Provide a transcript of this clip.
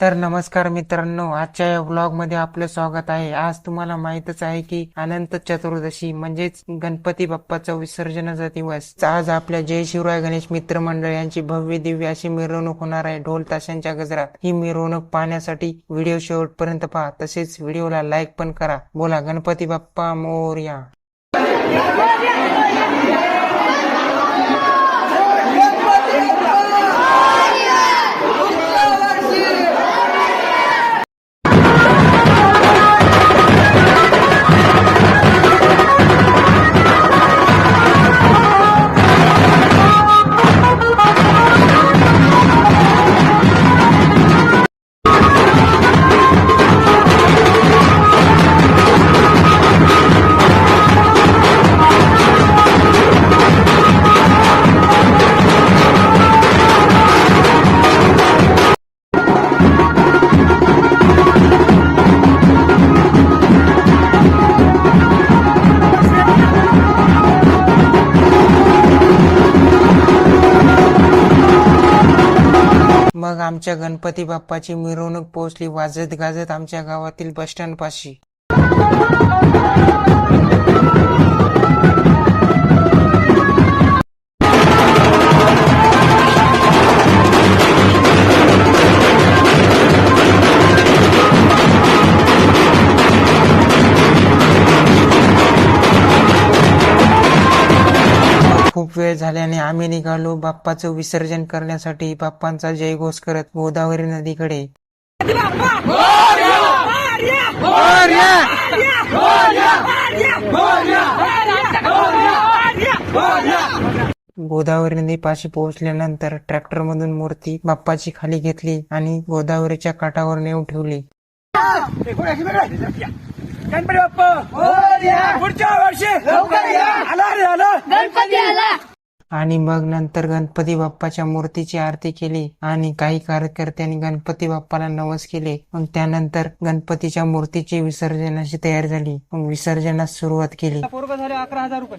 तर नमस्कार मित्रांनो आजच्या या ब्लॉगमध्ये आपलं स्वागत आहे. आज तुम्हाला माहितच आहे की अनंत चतुर्दशी म्हणजेच गणपती बाप्पाचा विसर्जनाचा दिवस. आज आपल्या जय शिवराय गणेश मित्र मंडळ यांची भव्य दिव्य अशी मिरवणूक होणार आहे ढोल ताशांच्या गजरात. ही मिरवणूक पाहण्यासाठी व्हिडिओ शेवटपर्यंत पहा. तसेच व्हिडिओला लाईक पण करा. बोला गणपती बाप्पा मोरया. मग आमच्या गणपती बाप्पाची मिरवणूक पोहोचली वाजत गाजत आमच्या गावातील बस खूप वेळ झाल्याने आम्ही निघालो. बाप्पाचं विसर्जन करण्यासाठी बाप्पांचा जयघोष करत गोदावरी नदीकडे. गोदावरी नदीपाशी पोहोचल्यानंतर ट्रॅक्टर मधून मूर्ती बाप्पाची खाली घेतली आणि गोदावरीच्या काठावर नेऊन ठेवली. गणपती बाप्पा! पुढच्या वर्षी लवकर या. आला रे आला. गणपती आला. आणि मग नंतर गणपती बाप्पाच्या मूर्तीची आरती केली आणि काही कार्यकर्त्यांनी गणपती बाप्पाला नवस केले. मग त्यानंतर गणपतीच्या मूर्तीची विसर्जनाची तयारी झाली. मग विसर्जनास सुरुवात केली. अकरा हजार रुपये.